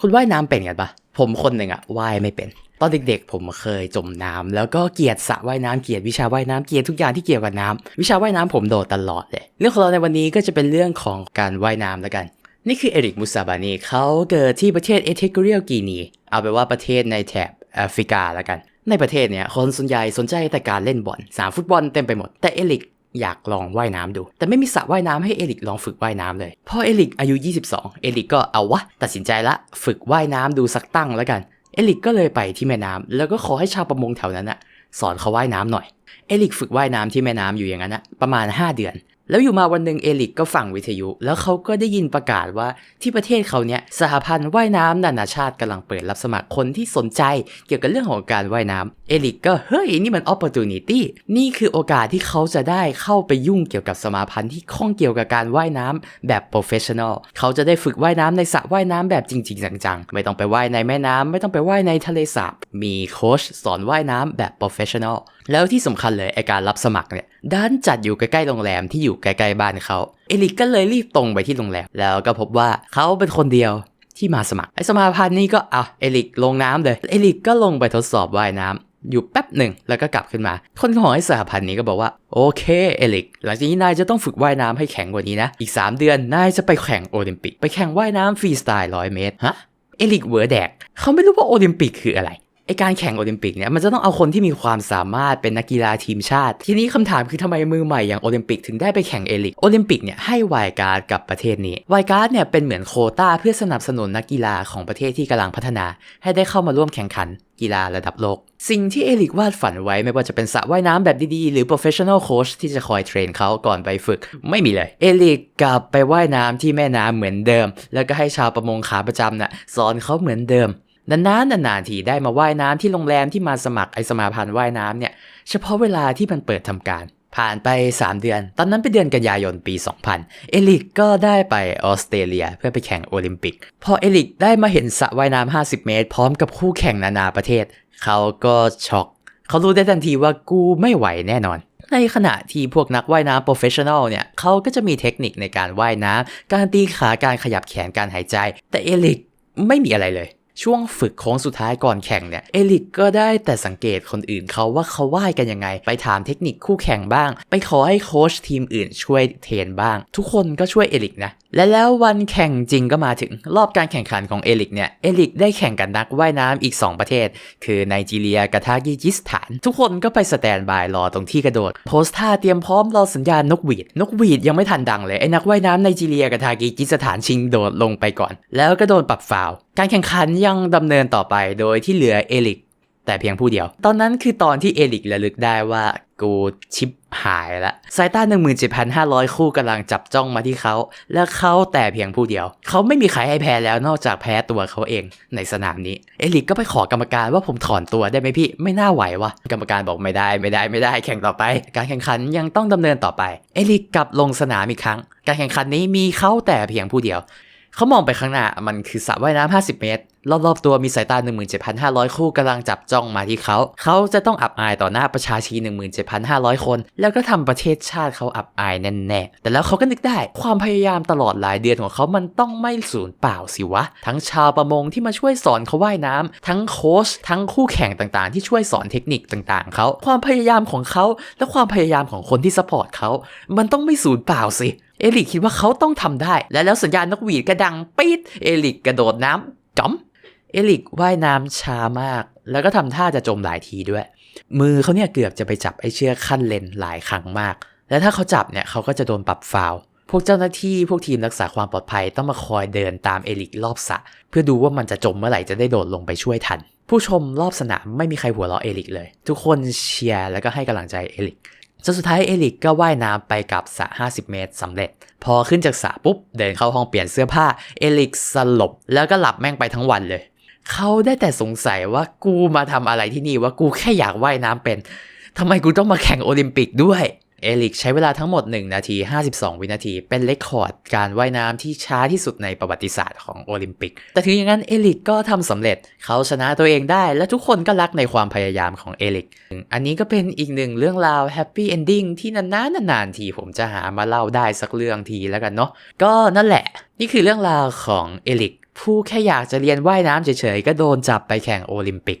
คุณว่ายน้ำเป็นกันปะผมคนหนึ่งอะว่ายไม่เป็น ตอนเด็กๆ ผมเคยจมน้ำแล้วก็เกียดสระว่ายน้ำเกียดวิชาว่ายน้ำเกียดทุกอย่างที่เกี่ยวกับน้ำวิชาว่ายน้ำผมโดดตลอดเลย เรื่องของเราในวันนี้ก็จะเป็นเรื่องของการว่ายน้ำแล้วกัน นี่คือเอริกมุสาบานีเขาเกิดที่ประเทศเอธิโอเปียกีนีเอาไปว่าประเทศในแถบแอฟริกาแล้วกัน ในประเทศเนี่ยคนส่วนใหญ่สนใจแต่การเล่นบอลสนามฟุตบอลเต็มไปหมดแต่เอริก อยากลองว่ายน้ำดู แต่ไม่มีสระว่ายน้ำให้เอริกลองฝึกว่ายน้ำเลยพอเอริกอายุ 22 เอริกก็เอาวะ ตัดสินใจละฝึกว่ายน้ำดูสักตั้งแล้วกัน เอริกก็เลยไปที่แม่น้ำแล้วก็ขอให้ชาวประมงแถวนั้นอะสอนเขาว่ายน้ำหน่อย เอริกฝึกว่ายน้ำที่แม่น้ำอยู่อย่างนั้นอะประมาณ 5 เดือน อยู่มาวันหนึ่งเอลิกก็ฟังวิทยุ แล้วเขาก็ได้ยินประกาศว่าที่ประเทศเขาเนี่ยสหพันธ์ว่ายน้ำนานาชาติกำลังเปิดรับสมัครคนที่สนใจเกี่ยวกับเรื่องของการว่ายน้ำเอลิกก็เฮ้ยนี่มัน opportunity นี่คือโอกาสที่เขาจะได้เข้าไปยุ่งเกี่ยวกับสมาพันธ์ที่ข้องเกี่ยวกับการว่ายน้ำแบบ professional เขาจะได้ฝึกว่ายน้ำในสระว่ายน้ำแบบจริง ๆ จังๆ ไม่ต้องไปว่ายในแม่น้ำไม่ต้องไปว่ายในทะเลสาบมีโค้ชสอนว่ายน้ำแบบ professional แล้วที่สำคัญเลยไอการรับสมัครเนี่ยด้านจัดอยู่ใกล้ๆโรงแรมที่อยู่ใกล้ๆบ้านเขาเอลิกก็เลยรีบตรงไปที่โรงแรมแล้วก็พบว่าเขาเป็นคนเดียวที่มาสมัครไอสมาพันธ์นี่ก็อะเอลิกลงน้ำเลยเอลิกก็ลงไปทดสอบว่ายน้ำอยู่แป๊บหนึ่งแล้วก็กลับขึ้นมา คนของไอสหพันธ์นี้ก็บอกว่า โอเคเอลิก หลังจากนี้นายจะต้องฝึกว่ายน้ำให้แข็งกว่านี้นะ อีก 3 เดือนนายจะไปแข่งโอลิมปิก ไปแข่งว่ายน้ำฟรีสไตล์ร้อยเมตร ฮะ เอลิกเวอร์แดก เขาไม่รู้ว่าโอลิมปิกคืออะไร ไอการแข่งโอลิมปิกเนี่ยมันจะต้องเอาคนที่มีความสามารถเป็นนักกีฬาทีมชาติ ทีนี้คำถามคือทำไมมือใหม่อย่างโอลิมปิกถึงได้ไปแข่งเอลิกโอลิมปิกเนี่ยให้ไวการ์ดกับประเทศนี้ไวการ์ดเนี่ยเป็นเหมือนโคต้าเพื่อสนับสนุนนักกีฬาของประเทศที่กำลังพัฒนา ให้ได้เข้ามาร่วมแข่งขันกีฬาระดับโลก สิ่งที่เอลิกวาดฝันไว้ไม่ว่าจะเป็นสระว่ายน้ำแบบดีๆ หรือ professional coach ที่จะคอยเทรนเขาก่อนไปฝึก ไม่มีเลย เอลิกกลับไปว่ายน้ำที่แม่น้ำเหมือนเดิม แล้วก็ให้ชาวประมงขาประจำน่ะสอนเขาเหมือนเดิม นานๆนานๆทีได้มาว่ายน้ำที่โรงแรมที่มาสมัครไอสมาพันธ์ว่ายน้ำเนี่ยเฉพาะเวลาที่มันเปิดทำการ ผ่านไป 3 เดือน ตอนนั้นเป็นเดือนกันยายนปี 2000 เอลิกก็ได้ไปออสเตรเลียเพื่อไปแข่งโอลิมปิก พอเอลิกได้มาเห็นสระว่ายน้ำ50 เมตร พร้อมกับคู่แข่งนานาประเทศ เขาก็ช็อก เขารู้ได้ทันทีว่ากูไม่ไหวแน่นอนในขณะที่พวกนักว่ายน้ำโปรเฟชชั่นอลเนี่ยเขาก็จะมีเทคนิคในการว่ายน้ำการตีขาการขยับแขนการหายใจ แต่เอลิกไม่มีอะไรเลย ช่วงฝึกโค้งสุดท้ายก่อนแข่งเนี่ยเอลิกก็ได้แต่สังเกตคนอื่นเขาว่าเขาว่ายกันยังไง ไปถามเทคนิคคู่แข่งบ้าง ไปขอให้โค้ชทีมอื่นช่วยเทรนบ้าง ทุกคนก็ช่วยเอลิกนะและแล้ววันแข่งจริงก็มาถึงรอบการแข่งขันของเอลิกเนี่ยเอลิกได้แข่งกับนักว่ายน้ำอีก 2 ประเทศ คือไนจีเรียกับทากิจิสถาน ทุกคนก็ไปสแตนบายรอตรงที่กระโดด โพสท่าเตรียมพร้อมรอสัญญาณนกหวีด นกหวีดยังไม่ทันดังเลย ไอ้นักว่ายน้ำไนจีเรียกับทากิจิสถานชิงโดดลงไปก่อน แล้วก็โดนปรับฟาวการแข่งขันยังดำเนินต่อไปโดยที่เหลือเอลิกแต่เพียงผู้เดียว ตอนนั้นคือตอนที่เอลิกระลึกได้ว่ากูชิปหายละสายตา17,500 คู่กำลังจับจ้องมาที่เขา และเขาแต่เพียงผู้เดียว เขาไม่มีใครให้แพ้แล้วนอกจากแพ้ตัวเขาเองในสนามนี้ เอลิกก็ไปขอกรรมการว่าผมถอนตัวได้ไหมพี่ ไม่น่าไหววะกรรมการบอกไม่ได้ไม่ได้ไม่ได้ แข่งต่อไป การแข่งขันยังต้องดำเนินต่อไป เอลิกกลับลงสนามอีกครั้ง การแข่งขันนี้มีเขาแต่เพียงผู้เดียว เขามองไปข้างหน้ามันคือสระว่ายน้ำ50 เมตร รอบๆตัวมีสายตา 17,500 คู่กำลังจับจ้องมาที่เขา เขาจะต้องอับอายต่อหน้าประชาชน17,500 คน แล้วก็ทำประเทศชาติเขาอับอายแน่ๆ แต่แล้วเขาก็นึกได้ ความพยายามตลอดหลายเดือนของเขามันต้องไม่สูญเปล่าสิวะ ทั้งชาวประมงที่มาช่วยสอนเขาว่ายน้ำ ทั้งโค้ช ทั้งคู่แข่งต่างๆ ที่ช่วยสอนเทคนิคต่างๆ เขา ความพยายามของเขา และความพยายามของคนที่สปอร์ตเขา มันต้องไม่สูญเปล่าสิ เอลิกคิดว่าเขาต้องทำได้ และแล้วสัญญาณนกหวีดกระดังปี๊ด เอลิกกระโดดน้ำจ๋อม เอลิกว่ายน้ำช้ามาก แล้วก็ทำท่าจะจมหลายทีด้วย มือเขาเนี่ยเกือบจะไปจับไอ้เชือกขั้นเลนหลายครั้งมาก และถ้าเขาจับเนี่ยเขาก็จะโดนปรับฟาวพวกเจ้าหน้าที่พวกทีมรักษาความปลอดภัยต้องมาคอยเดินตามเอลิกรอบสระเพื่อดูว่ามันจะจมเมื่อไหร่จะได้โดดลงไปช่วยทัน ผู้ชมรอบสนามไม่มีใครหัวเราะเอลิกเลย ทุกคนเชียร์แล้วก็ให้กำลังใจเอลิกจนสุดท้ายเอลิกก็ว่ายน้ำไปกับสระ 50 เมตรสำเร็จ พอขึ้นจากสระปุ๊บ เดินเข้าห้องเปลี่ยนเสื้อผ้า เอลิกสลบ แล้วก็หลับแม่งไปทั้งวันเลย เขาได้แต่สงสัยว่ากูมาทำอะไรที่นี่ว่ากูแค่อยากว่ายน้ำเป็นทำไมกูต้องมาแข่งโอลิมปิกด้วยเอลิกใช้เวลาทั้งหมด 1 นาที 52 วินาที เป็นเลคคอร์ดการว่ายน้ำที่ช้าที่สุดในประวัติศาสตร์ของโอลิมปิก แต่ถึงอย่างนั้นเอลิกก็ทำสำเร็จ เขาชนะตัวเองได้ และทุกคนก็รักในความพยายามของเอลิก อันนี้ก็เป็นอีกหนึ่งเรื่องราวแฮปปี้เอนดิ้งที่นานๆนานๆทีผมจะหามาเล่าได้สักเรื่องทีแล้วกันเนาะ ก็นั่นแหละ นี่คือเรื่องราวของเอลิก ผู้แค่อยากจะเรียนว่ายน้ำเฉยๆ ก็โดนจับไปแข่งโอลิมปิก